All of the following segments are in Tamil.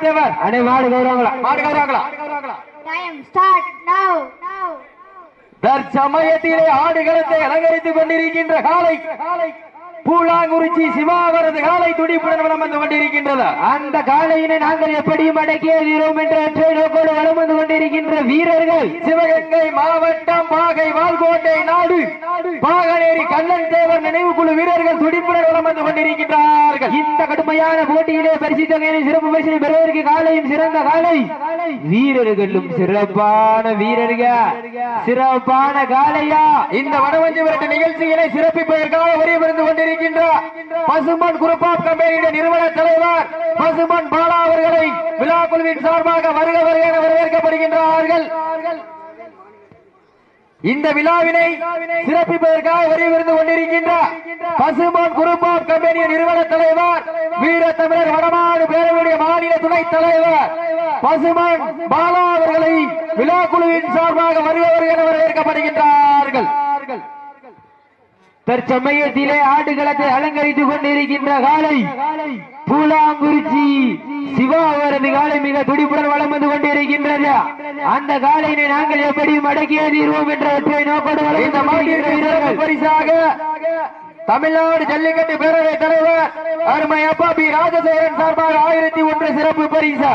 தேவர் அடே மாடு கௌரவங்களா மாடு now. Now. தற்சமயத்திலே ஆடுகளத்தை அலங்கரித்துக் கொண்டிருக்கின்ற காலை பூலாங்குறிச்சி சிவாவரது காலை துடிப்புடன் வளம் வந்து கொண்டிருக்கின்றது. அந்த காலையினை நாங்கள் எப்படியும் அடக்கிய என்ற ஒற்றை நோக்கோடு வளம் வந்து கொண்டிருக்கின்ற வீரர்கள் சிவகங்கை மாவட்டம் பாகை வால்கோட்டை நாடு. பாகனேரி கண்ணன் தேவர் நினைவு குழு வீரர்கள் துடிப்புடன் வளம் வந்து கொண்டிருக்கின்றார்கள். இந்த கடுமையான போட்டியிலே பரிசு தொகையினை சிறப்பு பரிசு பெறுவதற்கு காலையும் சிறந்த காலை. வீரர்களும் சிறப்பான வீரர்கள். சிறப்பான காலையா இந்த வனவஞ்சி விரட்டு நிகழ்ச்சியினை சிறப்பிப்பதற்காக வரியமிருந்து இருக்கின்ற பசுமன் குரூப் குருப்பாப் கம்பெனியுடைய நிறுவன தலைவர் பசுமன் பாலா அவர்களை விழா குழுவின் சார்பாக வருக வருக என வரவேற்கப்படுகின்றார்கள். இந்த விழாவினை சிறப்பிப்பதற்காக வரிவிருந்து கொண்டிருக்கின்ற பசுமன் குருப்பாப் கம்பெனிய நிறுவன தலைவர் வீர தமிழர் வடமாடு பேரவையுடைய மாநில துணைத் தலைவர் பசுமன் பாலா அவர்களை விழா குழுவின் சார்பாக வருக வருக என வரவேற்கப்படுகின்றார்கள். தற்சமயத்திலே ஆடுகளத்தை அலங்கரித்துக் கொண்டிருக்கின்ற காலை பூலாங்குறிச்சி சிவா அவரது காலை மிக துடிப்புடன் வலம் வந்து கொண்டிருக்கின்றது அந்த காலையினை நாங்கள் எப்படியும் அடக்கிய தீர்வோம் என்ற ஒற்றை நோக்கோடு இந்த. பரிசாக தமிழ்நாடு ஜல்லிக்கட்டு பேரவை தலைவர் அருமை அப்பா பி ராஜசேகரன் சார்பாக ஆயிரத்தி ஒன்று சிறப்பு பரிசா.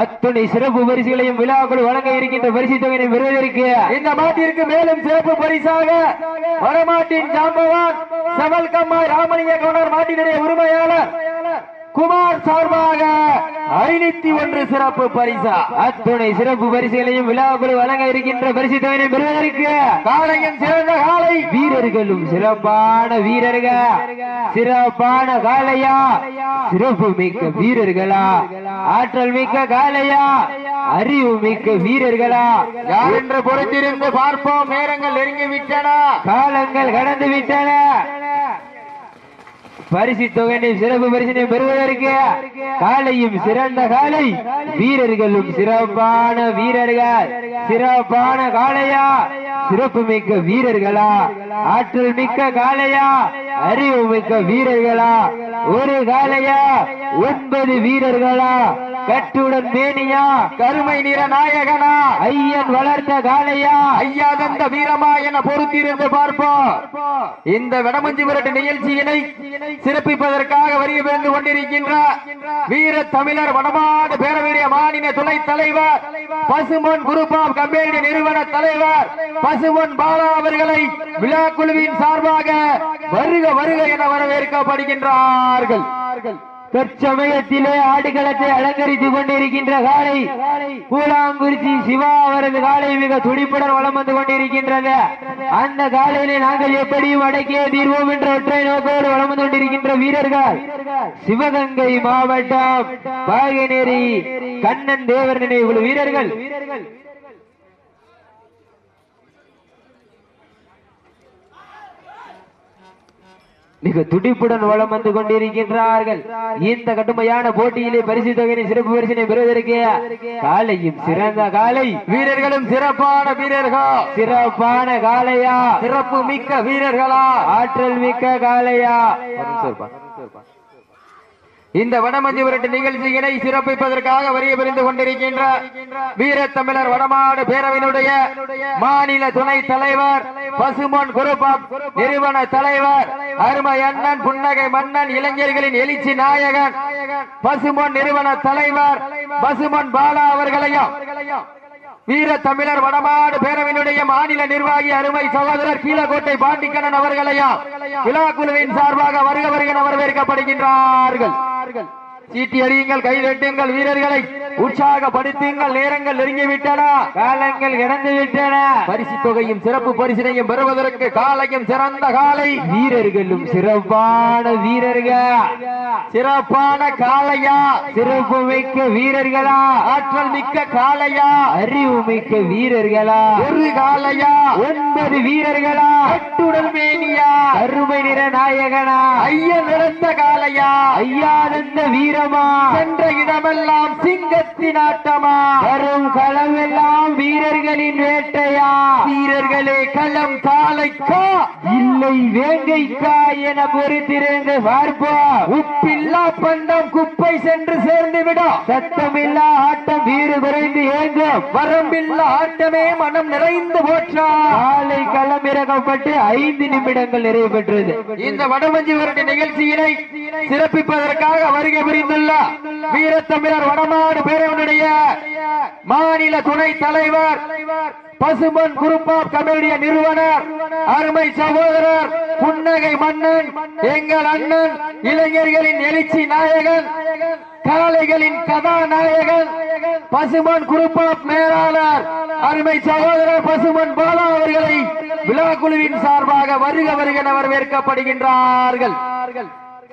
அத்துணை சிறப்பு பரிசுகளையும் விழாக்குழு வழங்க இருக்கின்ற பரிசு தொகையினை பெறுவதற்கு இந்த மாட்டிற்கு மேலும் சிறப்பு பரிசாக வடமாட்டின் ஜாம்பவான் சமல்கம்மா ராமலிங்க கவுண்டர் மாட்டினுடைய உரிமையாளர் குமார் சார்பாக ஐநூத்தி ஒன்று சிறப்பு பரிசா. அத்துணை சிறப்பு பரிசுகளையும் விழாக்கள் வழங்க இருக்கின்ற பரிசு தொகையினை பெறுவதற்கு காலையும் சிறந்த காலை வீரர்களும் சிறப்பான வீரர்கள் சிறப்பான காளையா. சிறப்பு மிக்க வீரர்களா. ஆற்றல் மிக்க காளையா. அறிவு மிக்க வீரர்களா. யார் என்று பொறுத்திருந்து பார்ப்போம். நேரங்கள் நெருங்கி விட்டன. காலங்கள் கடந்து விட்டன. பரிசு தொகையை சிறப்பு பரிசினை பெறுவதற்கு காலையும் சிறந்த காலை வீரர்களும் சிறப்பான வீரர்கள். சிறப்பான காளையா? சிறப்பு மிக்க வீரர்களா? ஆற்றல் மிக்க காளையா? அறிவு மிக்க வீரர்களா? ஒரு காளையா? ஒன்பது வீரர்களா? கட்டுடன் மேனியா கருமை நிற நாயகனா ஐயன் வளர்த்த காளையா ஐயாதந்த வீரமா என பொறுத்திருந்து பார்ப்போம் இந்த வடமஞ்சி விரட்டு நிகழ்ச்சியினை சிறப்பிப்பதற்காக வரிய கொண்டிருக்கின்ற வீர தமிழர் வடமாடு பேரவையுடைய மாநில துணை தலைவர் பசுமன் குரூப் ஆஃப் கம்பெனி நிறுவன தலைவர் பசுமன் பாலா அவர்களை விழா குழுவின் சார்பாக வருக வருக என வரவேற்கப்படுகின்றார்கள். தற்சமயத்திலே ஆடுகளத்தை அலங்கரித்துக் கொண்டிருக்கின்ற காலை பூலாங்குறிச்சி சிவா அவரது காலை மிக துடிப்புடன் வளம் வந்து கொண்டிருக்கின்றது. அந்த காலையிலே நாங்கள் எப்படியும் அடக்கிய தீர்வோம் என்ற ஒற்றை நோக்கோடு வளம் வந்து கொண்டிருக்கின்ற வீரர்கள். சிவகங்கை மாவட்டம் பாகநேரி கண்ணன் தேவர் நினைவு வீரர்கள். மிக துடிப்புடன் வளம் வந்து கொண்டிருக்கின்றார்கள். இந்த கடுமையான போட்டியிலே பரிசு தொகையினை சிறப்பு பரிசினை பெறுவதற்கு காலையும் சிறந்த காலை. வீரர்களும் சிறப்பான வீரர்கள்? சிறப்பான காளையா சிறப்பு மிக்க வீரர்களா? ஆற்றல் மிக்க காளையா இந்த வடமஞ்சி விரட்டு நிகழ்ச்சியினை சிறப்பிப்பதற்காக வரிய புரிந்து கொண்டிருக்கின்ற வீர தமிழர் வடமாடு பேரவையினுடைய மாநில துணைத் தலைவர் பசுமொன் குருபாப் நிறுவன தலைவர் அருமை அண்ணன் புன்னகை மன்னன் இளைஞர்களின் எழுச்சி நாயகன் பசுமொன் நிறுவன தலைவர் பசுமொன் பாலா அவர்களையும். வீர தமிழர் வடமாடு பேரவையினுடைய மாநில நிர்வாகி அருமை சகோதரர் கீழக்கோட்டை பாண்டிக்கண்ணன் அவர்களையும் விழா குழுவின் சார்பாக வருக வருக வரவேற்கப்படுகின்றார்கள். சீட்டி அடியுங்கள் கைதட்டுங்கள் வீரர்களை. உற்சாகப்படுத்துங்கள் நேரங்கள் நெருங்கிவிட்டன. காலங்கள் இறந்து விட்டன பரிசு தொகையும் சிறப்பு பரிசினையும் பெறுவதற்கு காலையும் சிறந்த காலை. வீரர்களும் சிறப்பான வீரர்கள். சிறப்பான காளையா. சிறப்பு மிக்க வீரர்களா. ஆற்றல் மிக்க காளையா. அறிவு மிக்க வீரர்களா. ஒரு காலையா ஒன்பது வீரர்களா. கட்டுடல் மேனியா. அருமை நிற நாயகனா. ஐயா நிறந்த காளையா. ஐயானந்த வீரமா. சென்ற இடமெல்லாம் சிங்க ஆட்டமா வரும் களமெல்லாம் வீரர்களின் வேட்டையா? வீரர்களே களம் தாளைக்கா இல்லை வேங்கைக்கா என பொறுத்திருந்து பார்ப்போம். உப்பில்லா பண்டம் குப்பை சென்று சேர்ந்து விடும். சத்தமில்லா ஆட்டம் வீறு குறைந்து ஏங்கும். வரம்பில்லா ஆட்டமே மனம் நிறைந்து போற்றா? காலை களமிறக்கப்பட்டு ஐந்து நிமிடங்கள் நிறைவு பெற்றது. இந்த வடமஞ்சி விரட்டு நிகழ்ச்சியினை சிறப்பிப்பதற்காக வருகை புரிந்துள்ள வீரத்தமிழர் வடமாடு பேரவனுடைய மாநில துணை தலைவர் பசுமன் குரூப் குருப்பாப் கமிட்டிய நிறுவனர் அருமை சகோதரர் புன்னகை மன்னன் எங்கள் அண்ணன் இளைஞர்களின் எழுச்சி நாயகன் காளைகளின் கதாநாயகன் பசுமன் குரூப் குருப்பாப் மேலாளர் அருமை சகோதரர் பசுமன் பாலா அவர்களை விழா குழுவின் சார்பாக வருக வருக வரவேற்கப்படுகின்றார்கள்.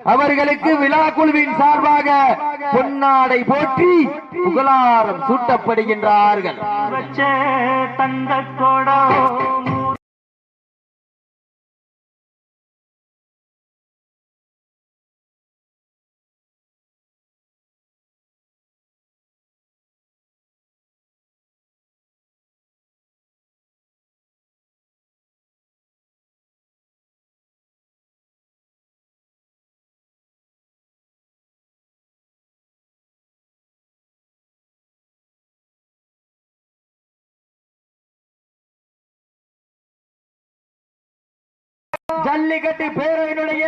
அவர்களுக்கு விழா குழுவின் சார்பாக பொன்னாடை போற்றி புகழாரம் சூட்டப்படுகின்றார்கள். தந்த ஜல்லிக்கட்டு பேரவையினுடைய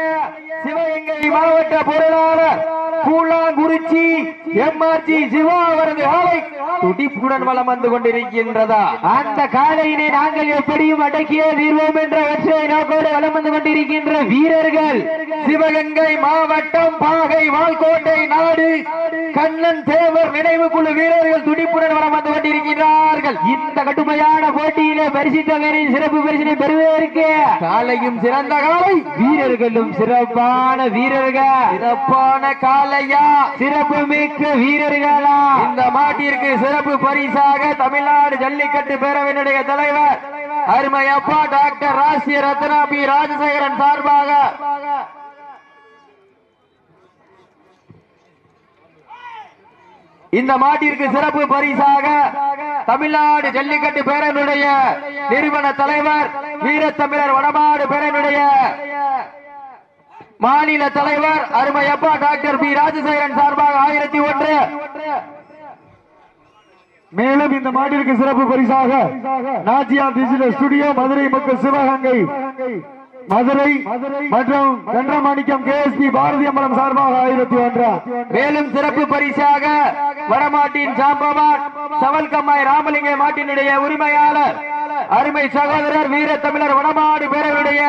சிவகங்கை மாவட்ட பொருளாளர் பூலாங்குறிச்சி எம்ஆர்ஜி சிவா அவரது ஆலை துடிப்புடன் வளம் வந்து கொண்டிருக்கின்றதா? அந்த காலையினை நாங்கள் எப்படியும் அடக்கியே தீர்வோம் என்ற வெற்றியை நோக்கோடு வளம் வந்து கொண்டிருக்கின்ற வீரர்கள் சிவகங்கை மாவட்டம் பாகை வால்கோட்டை நாடு கண்ணன் தேவர் நினைவு குழு வீரர்கள் துடிப்புடன் வளம் வந்து கொண்டிருக்கிறார்கள் இந்த கடுமையான போட்டியிலே பரிசு தொகையின் சிறப்பு பரிசினை பெறுவதற்கு காலையும் சிறந்த காலை. வீரர்களும் சிறப்பான வீரர்கள். சிறப்பான காலையா. சிறப்பு மிக்க வீரர்களா. இந்த மாட்டிற்கு சிறப்பு பரிசாக தமிழ்நாடு ஜல்லிக்கட்டு பேரவையினுடைய தலைவர் அருமை அப்பா டாக்டர் ராசிய ரத்னா பி ராஜசேகரன் சார்பாக இந்த மாட்டிற்கு சிறப்பு பரிசாக தமிழ்நாடு ஜல்லிக்கட்டு பேரனுடைய நிறுவன தலைவர் வீரத்தமிழர் வடமாடு பேரனுடைய மாநில தலைவர் அருமையப்பா டாக்டர் பி. ராஜசேகரன் சார்பாக ஆயிரத்தி ஒன்று. மேலும் இந்த மாட்டிற்கு சிறப்பு பரிசாக நாச்சியா டிஜிட்டல் ஸ்டுடியோ மதுரை மக்கள் சிவகங்கை மதுரை மற்றும் கன்றமாணிக்கம் கேஎஸ்பி பாரதி அம்பலம் சார்பாக ஆயிரத்தி ஒன்று. மேலும் சிறப்பு பரிசாக வடமாட்டின் சாம்பவான் சவல்கம்மாய் ராமலிங்க மாட்டினுடைய உரிமையாளர் அருமை சகோதரர் வீர தமிழர் வடமாடு பேரவையுடைய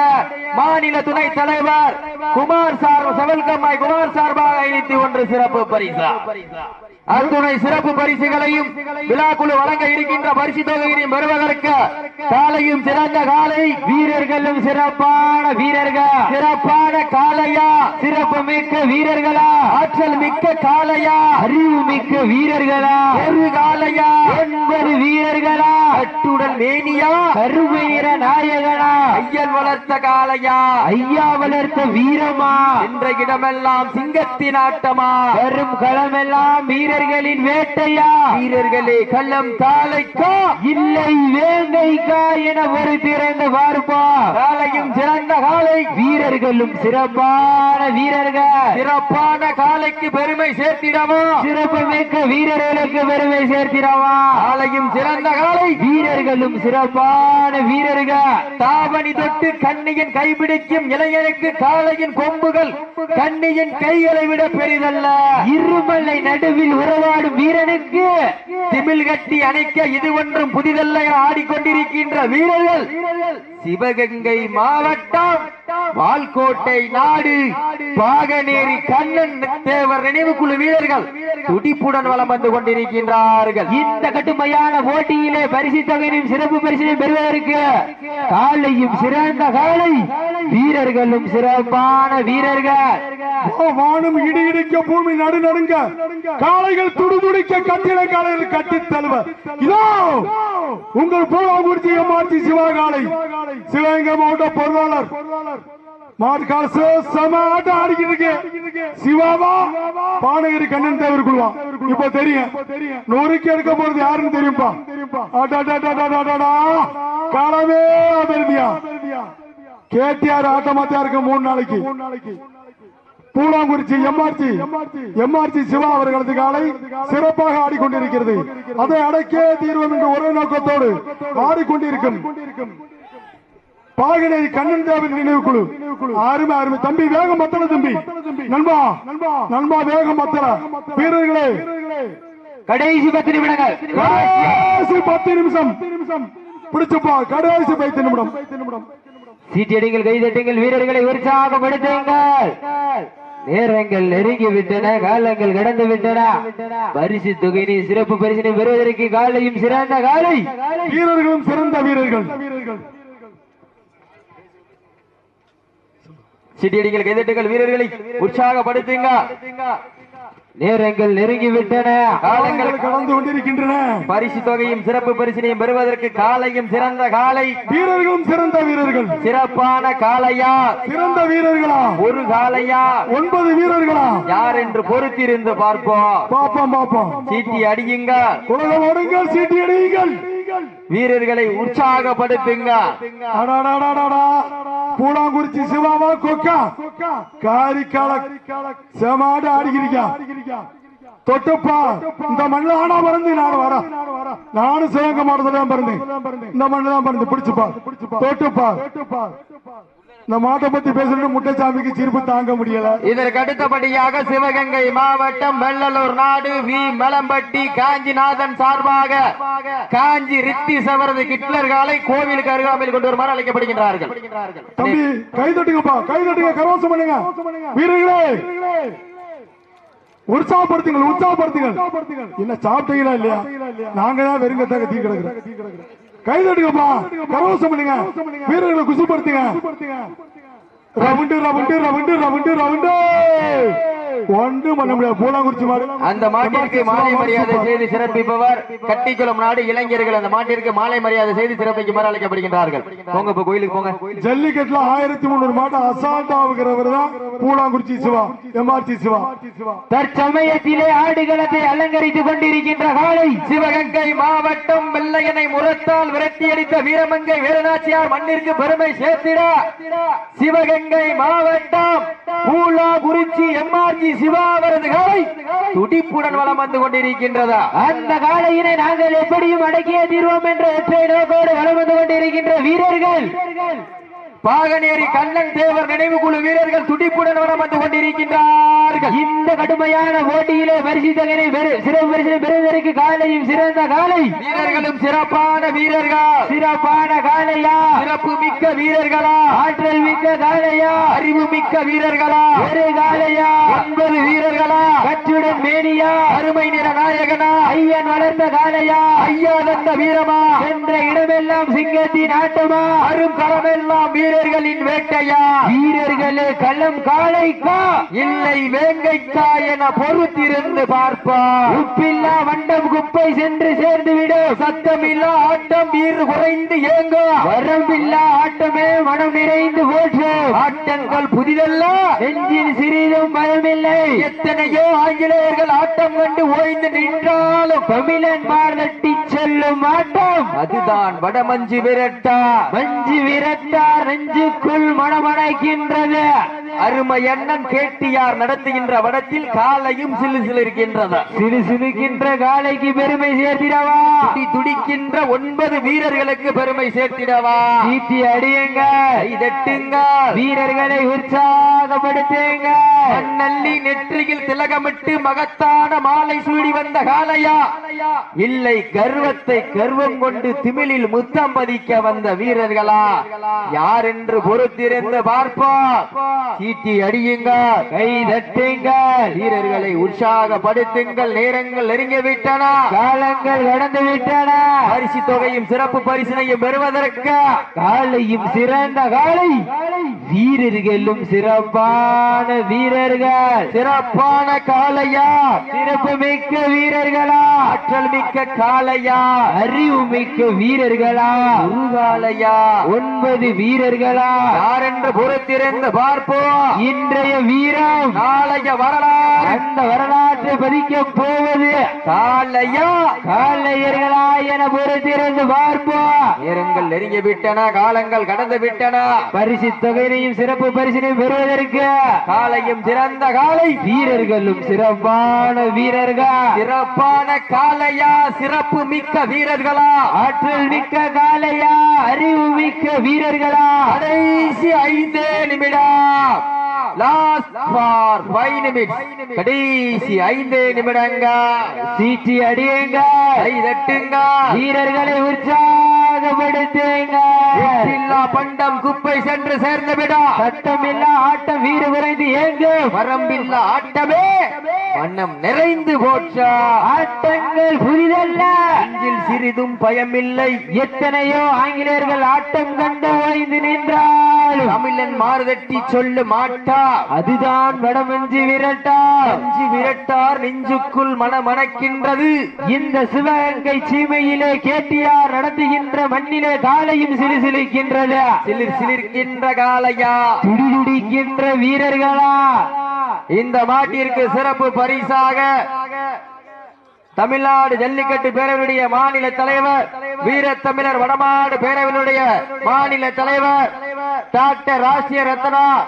மாநில துணை தலைவர் குமார் சார் சவல்கம்மாய் குமார் சார்பாக ஐநூத்தி ஒன்று சிறப்பு பரிசா. அத்துணை சிறப்பு பரிசுகளையும் விழாக்குழு வழங்க இருக்கின்ற பரிசு தொகையினையும் பெறுவதற்கு காலையும் சிறந்த காலை வீரர்களும் சிறப்பான வீரர்கள். சிறப்பான காலையா? சிறப்பு மிக்க வீரர்களா? ஆற்றல் மிக்க காலையா? அறிவு மிக்க வீரர்களா? ஒரு காலையா? ஒன்பது வீரர்களா? கட்டுடன் மேனியா? கருவீர நாயகனா? ஐயன் வளர்த்த காலையா? ஐயா வளர்த்த வீரமா? என்ற இடமெல்லாம் சிங்கத்தின் ஆட்டமா? வரும் களமெல்லாம் வீரர்களின் வேட்டையா? வீரர்களே கள்ளம் காலைக்கா இல்லை வேங்கைக்கா என ஒரு திறந்த பார்ப்பா காலையும் சிறந்த காலை வீரர்களும் சிறப்பான வீரர்கள். சிறப்பான காலைக்கு பெருமை சேர்த்திடவா? சிறப்பு மிக்க வீரர்களுக்கு பெருமை சேர்த்திடவா? காலையும் சிறந்த காலை வீரர்களும் சிறப்பான வீரர்கள். தாவணி தொட்டு கண்ணியின் கைபிடிக்கும் இளைஞனுக்கு காளையின் கொம்புகள் கண்ணியின் கைகளை விட பெரிதல்ல. இருமலை நடுவில் உறவாடும் வீரனுக்கு திமிழ் கட்டி அணைக்க இது ஒன்றும் புதிதல்ல ஆடிக்கொண்டிருக்கின்ற வீரர்கள். சிவகங்கை மாவட்டம் வால்கோட்டை நாடு. பாகநேரி கண்ணன் தேவர் நினைவு குழு வீரர்கள் துடிப்புடன் வலம் வந்து கொண்டிருக்கின்றார்கள். இந்த கடுமையான போட்டியிலே பரிசு தொகையிலும் சிறப்பு பரிசினை பெறுவதற்கு காலையும் சிறந்த காலை. வீரர்களும் சிறப்பான வீரர்கள். வானம் இடி இடிக்க பூமி நடு நடுங்க. காளைகள் துடுதுடிக்க கட்டிட காலைகள் கட்டி தழுவ இதோ. உங்கள் பூலாங்குறிச்சி ஏமாற்றி சிவகாலை. சிவகங்கை மாவட்ட பொருளாளர். மாடு சம ஆட்டம் ஆடிக்கிட்டு சிவாவா? பானகிரி கண்ணன் தேவர் இப்ப தெரியும். நொறுக்கி எடுக்க போறது யாருன்னு தெரியும்பா? காலமே அதிர்வியா கேடிஆர் ஆட்டமாத்தியா மூணு நாளைக்கு. பூலாங்குறிச்சி எம்ஆர்சி. எம்ஆர்சி சிவா அவர்களது காலை சிறப்பாக ஆடிக்கொண்டிருக்கிறது. அதை அடக்கே தீர்வோம் என்று ஒரே நோக்கத்தோடு ஆடிக்கொண்டிருக்கும். பாகனை கண்ணன் தேவன் நினைவு குழு. அருமை அருமை தம்பி வேகம் மத்தல தம்பி. நண்பா நண்பா வேகம் மத்தல வீரர்களே. கடைசி பத்து நிமிடங்கள். கடைசி பத்து நிமிஷம். பிடிச்சுப்பா கடைசி பத்து நிமிடம். சீட்டியடிங்கள் கைதட்டுங்கள் வீரர்களை உற்சாகப்படுத்துங்கள் நேரங்கள் நெருங்கி விட்டன காலங்கள் கடந்து விட்டன பரிசு தொகையினை சிறப்பு பரிசினை பெறுவதற்கு காலையும் சிறந்த காலை. வீரர்களும் சிறந்த வீரர்கள். சிட்டியடிகள் கைதட்டுங்கள் வீரர்களை உற்சாகப்படுத்துங்க. நேரங்கள் நெருங்கி விட்டன காலங்கள் கடந்து கொண்டிருக்கின்றன. பரிசு தொகையும் சிறப்பு பரிசினையும் பெறுவதற்கு காலையும் சிறந்த காலை. வீரர்களும் சிறந்த வீரர்கள். சிறப்பான காளையா சிறந்த வீரர்களா? ஒரு காளையா ஒன்பது வீரர்களா? யார் என்று பொறுத்திருந்து பார்ப்போம். பாப்போம் பாப்போம் சீட்டி அடியுங்க. உலகம் ஓடுங்கள் சீட்டி அடியுங்கள். வீரர்களை உற்சாகப்படுத்துங்க. கூடாங்குறிச்சி பூலாங்குறிச்சி சிவாவா கொக்கா? காரிக்கால செமாடு ஆடிக்கிறீங்க தொட்டப்பா இந்த மண்ணில் ஆனா பிறந்து நான் வர. நானும் சிவங்க மாடத்துல தான் பிறந்தேன். இந்த மண்ணில் தான் பிறந்து பிடிச்சுப்பா. தொட்டுப்பா. இந்த மாட்டை பத்தி பேசுறது முட்டைச்சாமிக்கு சிரிப்பு தாங்க முடியல. இதற்கு அடுத்தபடியாக சிவகங்கை மாவட்டம் வெள்ளலூர் நாடு வி. மலம்பட்டி காஞ்சிநாதன் சார்பாக காஞ்சி ரித்தி சவரது கிட்லர் காலை கோவிலுக்கு அருகாமையில் கொண்டு வருமாறு அழைக்கப்படுகின்றார்கள். தம்பி கை தட்டுங்கப்பா கை தட்டுங்க கரோசம் பண்ணுங்க. வீரர்களே உற்சாகப்படுத்துங்கள் உற்சாகப்படுத்துங்கள். என்ன சாப்பிட்டீங்களா இல்லையா? நாங்க தான் வெறுங்கத்தாக தீ கிடக்குறோம். கை தட்டுங்கப்பா கரோசம் பண்ணுங்க. வீரர்களை குசுப்படுத்துங்க round round round round round. ஒன்று பண்ண முடியாது. பூலாங்குறிச்சி மாடு. அந்த மாட்டிற்கு மாலை மரியாதை செய்து சிறப்பிப்பவர் கட்டிக்குளம் நாடு இளைஞர்கள். அந்த மாட்டிற்கு மாலை மரியாதை செய்து சிறப்பிக்குமாறு அழைக்கப்படுகின்றார்கள். போங்க இப்ப கோயிலுக்கு போங்க. ஜல்லிக்கட்டுல ஆயிரத்தி முன்னூறு மாட்டு அசால்ட்டா ஆகுறவர் தான் பூலாங்குறிச்சி சிவா எம்ஆர்சி சிவா. தற்சமயத்திலே ஆடுகளத்தை அலங்கரித்துக் கொண்டிருக்கின்ற காலை சிவகங்கை மாவட்டம் வெள்ளையனை முரத்தால் விரட்டியடித்த வீரமங்கை வீரநாச்சியார் மண்ணிற்கு பெருமை சேர்த்திட. சிவகங்கை மாவட்டம் பூலா குறிச்சி எம்ஆர்ஜி சிவா அவரது காலை துடிப்புடன் வளம் வந்து கொண்டிருக்கின்றதா? அந்த காலையினை நாங்கள் எப்படியும் அடக்கிய தீர்வோம் என்ற ஒற்றை நோக்கோடு வளம் வந்து கொண்டிருக்கின்ற வீரர்கள். பாகனேரி கண்ணன் தேவர் நினைவு குழு வீரர்கள் துடிப்புடன் வந்து கொண்டிருக்கின்றார்கள். இந்த கடுமையான போட்டியிலே பரிசு தகனை சிறப்பு பரிசு பெறுவதற்கு காலையும் சிறந்த காலை. வீரர்களும் சிறப்பான வீரர்கள். சிறப்பான காலையா? சிறப்பு மிக்க வீரர்களா? ஆற்றல் மிக்க காலையா? அறிவு மிக்க வீரர்களா? ஒரு காலையா? ஒன்பது வீரர்களா? கற்றுடன் மேனியா. அருமை நிற நாயகனா. ஐயன் வளர்ந்த காலையா ஐயா தந்த வீரமா. சென்ற இடமெல்லாம் சிங்கத்தின் ஆட்டமா. அரும் களமெல்லாம் வீரர்களின் வேட்டையா. வீரர்களே களம் காளைக்கா. இல்லை வேங்கைக்கா என பொறுத்திருந்து பார்ப்பா. உப்பில்லா வண்டம் குப்பை சென்று சேர்ந்து விடும் சத்தமில்லா ஆட்டம் வீறு குறைந்து ஏங்கும் வரம்பில்லா ஆட்டமே மனம் நிறைந்து போற்று. ஆட்டங்கள் புதிதல்ல. நெஞ்சில் சிறிதும் பயமில்லை. எத்தனையோ ஆங்கிலேயர்கள் ஆட்டம் கண்டு ஓய்ந்து நின்றாலும் தமிழன் மார்தட்டி செல்லும் ஆட்டம் அதுதான் வடமஞ்சு விரட்டா. மஞ்சு விரட்டா நெஞ்சுக்குள் மணமடைக்கின்றது அருமை அண்ணன் கேட்டியார் நடத்துகின்ற வடத்தில் காலையும் சிலு சிலு இருக்கின்றது சிறு சிறுக்கின்ற காலைக்கு பெருமை சேர்த்திடவா? துடி துடிக்கின்ற ஒன்பது வீரர்களுக்கு பெருமை சேர்த்திடவா? சீட்டி அடியுங்க. கைதட்டுங்க வீரர்களை உற்சாகப்படுத்துங்க. மண்ணள்ளி நெற்றியில் திலகமிட்டு மகத்தான மாலை சூடி வந்த காளையா? இல்லை கர்வத்தை கர்வம் கொண்டு திமிழில் முத்தம் பதிக்க வந்த வீரர்களா? யார் என்று பொறுத்திருந்து பார்ப்போம். சீட்டி அடியுங்க கை தட்டுங்க. வீரர்களை உற்சாகப்படுத்துங்கள். நேரங்கள் நெருங்கி விட்டன காலங்கள் கடந்து விட்டன பரிசு தொகையும் சிறப்பு பரிசினையும் பெறுவதற்கு காலையும் சிறந்த காலை. வீரர்களும் சிறப்பான வீரர்கள். சிறப்பான காளையா? சிறப்பு மிக்க வீரர்களா? ஆற்றல் மிக்க காளையா அறிவு மிக்க வீரர்களா? ஒரு ஒன்பது வீரர்களா? யாரென்ற புறத்திறந்து பார்ப்போம். இன்றைய வீரம் நாளைய வரலாறு. அந்த வரலாற்றை பதிக்க போவது காலையா காலையர்களா என புறத்திறந்து பார்ப்போம். நேரங்கள் நெருங்கி விட்டன காலங்கள் கடந்து விட்டன. பரிசு தொகையினையும் சிறப்பு பரிசினையும் பெறுவதற்கு காலையும் சிறந்த காலை வீரர்களும் சிறப்பான வீரர்கள். சிறப்பான காலையா சிறப்பு மிக்க வீரர்களா? ஆற்றல் மிக்க காலையா அறிவு மிக்க வீரர்களா? கடைசி ஐந்தே நிமிடம். லாஸ்ட் ஃபார் 5 நிமிட்ஸ் கடைசி 5 நிமிடங்க. சீட்டி அடியுங்க. கை தட்டுங்க. வீரர்களை உற்சாகப்படுத்துங்க. இல்லா பண்டம் குப்பை சென்று சேர்ந்த விடா சட்டமில்லா ஆட்டம் வீறு விரைந்து ஏங்கு வரம்பில்லா ஆட்டமே வண்ணம் நிறைந்து போச்சா ஆட்டங்கள் புரிதல்ல. அஞ்சில் சிறிதும் பயமில்லை. எத்தனையோ ஆங்கிலேயர்கள் ஆட்டம் கண்டு ஓய்ந்து நின்று மாறுதட்டி சொல்ல மாட்டா. அதுதான் வடமஞ்சி விரட்டா அஞ்சு விரட்டார் நெஞ்சுக்குள் மனமணக்கின்றது இந்த சிவகங்கை சீமையிலே கேட்டியார் நடத்துகின்ற மண்ணிலே காலையும் சிலுசிலுக்கின்றது சிலிர் சிலிர்க்கின்ற காளையா? துடிதுடிக்கின்ற வீரர்களா? இந்த மாட்டிற்கு சிறப்பு பரிசாக தமிழ்நாடு ஜல்லிக்கட்டு பேரவையுடைய மாநில தலைவர் வீரத்தமிழர் வடமாடு பேரவையினுடைய மாநில தலைவர் டாக்டர் ராசிய ரத்னா.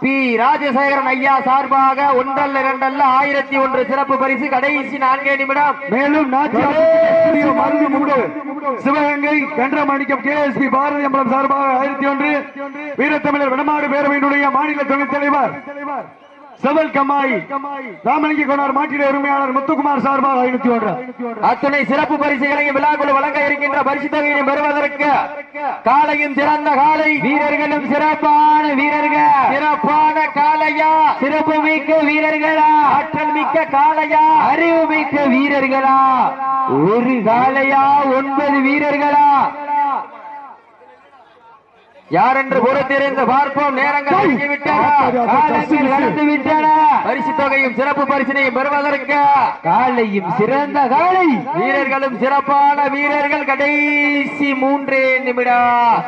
பி. ராஜசேகரன் ஐயா சார்பாக ஒன்றல்ல இரண்டல்ல ஆயிரத்தி ஒன்று சிறப்பு பரிசு கடைசி நான்கே நிமிடம். மேலும் நாச்சியார் ஸ்டுடியோ மருந்து மூடு. Sivagangai Kandramanickam K S P Bharathi Ambalam சார்பாக ஆயிரத்தி ஒன்று. வீரத்தமிழர் வடமாடு பேரவையினுடைய மாநில துணைத் தலைவர். செவல் கம்மாய் ராமலிங்க கோனார் மாட்டிட உரிமையாளர் முத்துக்குமார் சார்பாக ஐநூத்தி ஒன்று. அத்துணை சிறப்பு பரிசுகளையும் விழாக்குழு வழங்க இருக்கின்ற பரிசு தொகையை பெறுவதற்கு காலையும் சிறந்த காலை. வீரர்களும் சிறப்பான வீரர்கள். சிறப்பான காளையா சிறப்பு மிக்க வீரர்களா? ஆற்றல் மிக்க காளையா அறிவு மிக்க வீரர்களா? ஒரு காலையா? ஒன்பது வீரர்களா? யார் என்று பொறுத்திருந்து பார்ப்போம். நேரங்கள் பரிசு தொகையும் சிறப்பு பரிசினையும் பெறுவதற்கு காலையும் சிறந்த காலை. வீரர்களும் சிறப்பான வீரர்கள் கடைசி மூன்றே நிமிடம்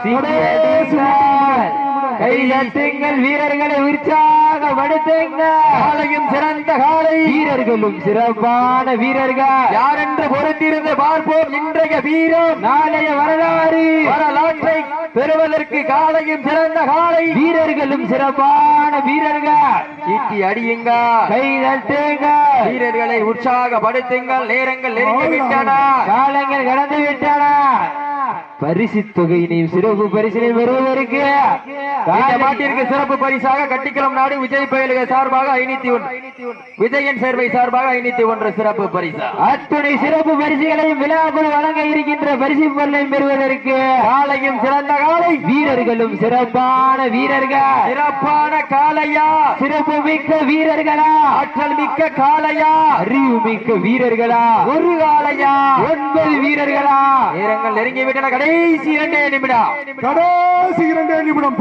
கைதட்டுங்கள் வீரர்களை உற்சாகப்படுத்துங்க காலையும் சிறந்த காலை. வீரர்களும் சிறப்பான வீரர்கள். யார் என்று பொறுத்திருந்து பார்ப்போம். இன்றைய வீரம். நாளைய வரலாறு. வரலாற்றை பெறுவதற்கு காலையும் சிறந்த காலை வீரர்களும் சிறப்பான வீரர்கள். சீட்டி அடியுங்க. கைதட்டுங்க வீரர்களை உற்சாகப்படுத்துங்கள். நேரங்கள் நெருங்கி விட்டன. காலங்கள் கடந்து விட்டன. பரிசு தொகையினையும் சிறப்பு பரிசினை பெறுவதற்கு மாட்டிற்கு சிறப்பு பரிசாக கட்டிக்குளம் நாடு விஜய் பயலுக சார்பாக ஐநூத்தி ஒன்று. விஜயன் சேர்வை சார்பாக ஐநூத்தி ஒன்று சிறப்பு பரிசு. அத்துணை சிறப்பு பரிசுகளையும் விழாக்குழு வழங்க இருக்கின்ற பரிசு பொருளையும் பெறுவதற்கு காலையும் சிறந்த காலை. வீரர்களும் சிறப்பான வீரர்கள். சிறப்பான காலையா? சிறப்பு மிக்க வீரர்களா? ஆற்றல் மிக்க காலையா? அறிவு மிக்க வீரர்களா? ஒரு காலையா? ஒன்பது வீரர்களா? நேரங்கள் நெருங்கிவிட்டன கடை கடைசி இரண்டே நிமிடம். கடைசி இரண்டே நிமிடம்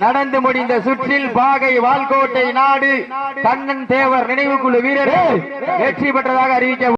நடந்து முடிந்த சுற்றில் பாகை வால்கோட்டை நாடு. கண்ணன் தேவர் நினைவுக்குழு வீரர்கள் வெற்றி பெற்றதாக அறிவிக்க